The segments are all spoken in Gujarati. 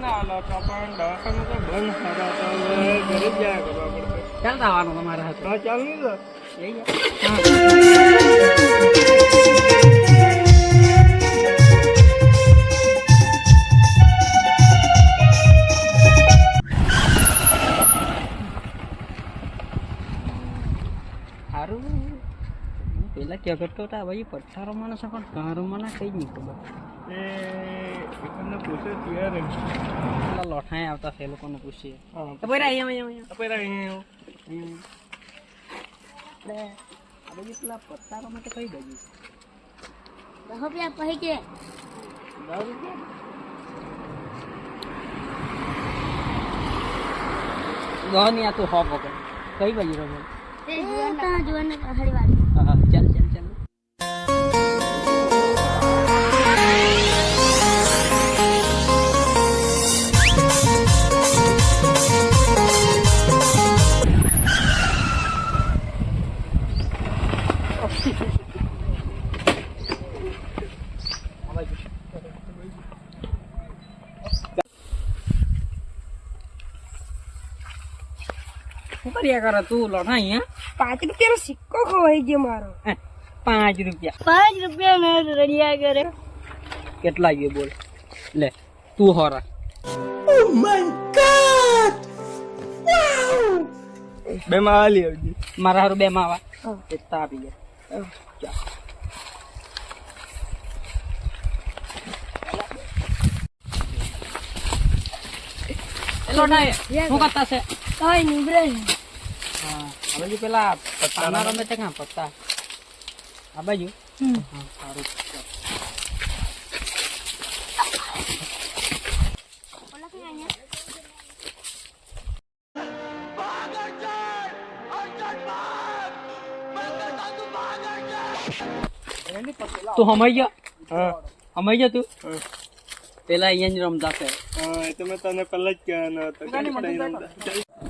ના આલો તો પણ દવાખાનું તો બંધ હતા તો ઘરે આવવાનું તમારે ચાલ નહીં પેલા ક્યાં કરતો હતા? ભાઈ રમવાના છે પણ કાં રમવાના કઈ નહીં ખબર. લોઠાએ આવતા છે એ લોકોને પૂછીએ પેલા પત્તા રમે તો કઈ બાજુ દસ રૂપિયા પછી કે. દસ રૂપિયા? ગહની આ તું હો પકડ કઈ બાજુ રહ્યો તે જુવાન જુવાન 啊啊见见 શું કર્યા કરે તું લોઠા અહીંયા પાંચ રૂપિયાનો સિક્કો ખવાઈ ગયો મારો હે, પાંચ રૂપિયા પાંચ રૂપિયા મેં રડિયા કરે કેટલા ગયો બોલ લે તું હોરા બે માં આલી આવજી મારા હારું બે માવા હા. એટલા આપી ગયા ચાલ એલો ના શું કરતા છે કઈ નીકળે બાજુ પેલા પત્તા રમે છે કાં પત્તા આ બાજુ હા સારું તું હમાઈ ગયા હા હમાઈ ગયો તું પેલા અહીંયા જ રમતા છે હા એ તો મેં તને પહેલા જ કહેવાનો હતો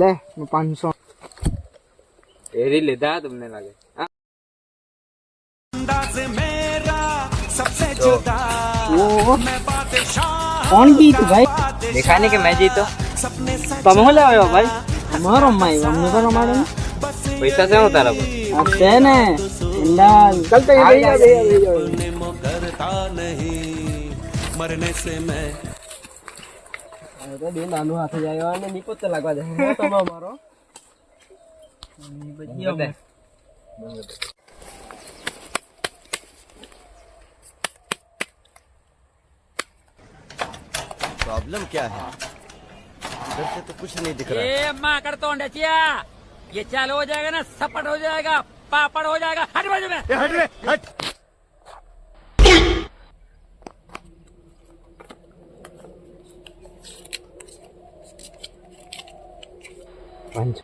લે પાંચસો. હેરી લીધા તમને લાગે. કોણ જીત ભાઈ? દેખાને કે મેં જીતો? તમે હું લાવ્યો ભાઈ? અમારો માઈ અમને તો રમાડો પૈસા છે હું તારા પર. છે ને ચલતે ભૈયા ભૈયા ભૈયા મરને સે મેં जा, તો બે નાનું હાથે જાય અને નિપોત તો લાગવા જાય તમે અમારો दे। प्रॉब्लम क्या है इधर से तो कुछ नहीं दिख रहा ये माँ कर तो अंडचिया ये चालू हो जाएगा ना सपट हो जाएगा पापड़ हो जाएगा हट बाजू में हट रे हट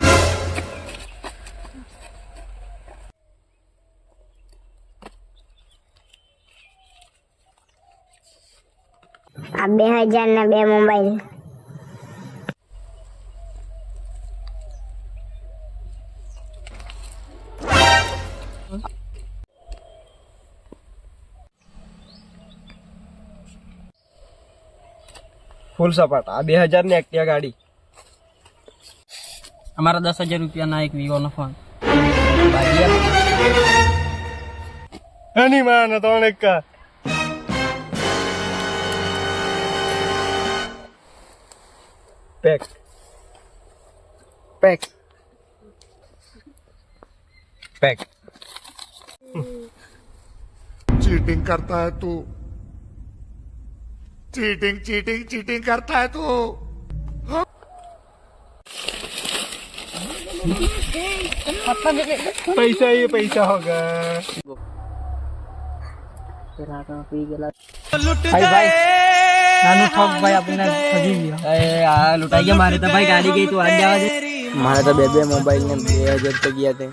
આ બે હજાર ના બે મોબાઈલ. ફૂલ સપાટ. આ બે હજારની એક્ટિવા ગાડી. અમારા દસ હજાર રૂપિયાના એક વિવો નો ફોન એની માં ત્રણ એક કા પેક પેક पैक चीटिंग करता है तू चीटिंग चीटिंग चीटिंग करता है પૈસા એ પૈસા હોગા પેલા તો પી ગયેલા નાનું ઠોક ભાઈ આપણને ઠગી ગયો એ આ લૂંટાઈ ગયા મારે તો ભાઈ ગાડી ગઈ તું આજ જવા મારે તો બે બે મોબાઈલ ને બે હજાર તો ગયા તે.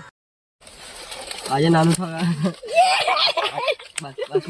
આજે નાનું થવા બસ બસ.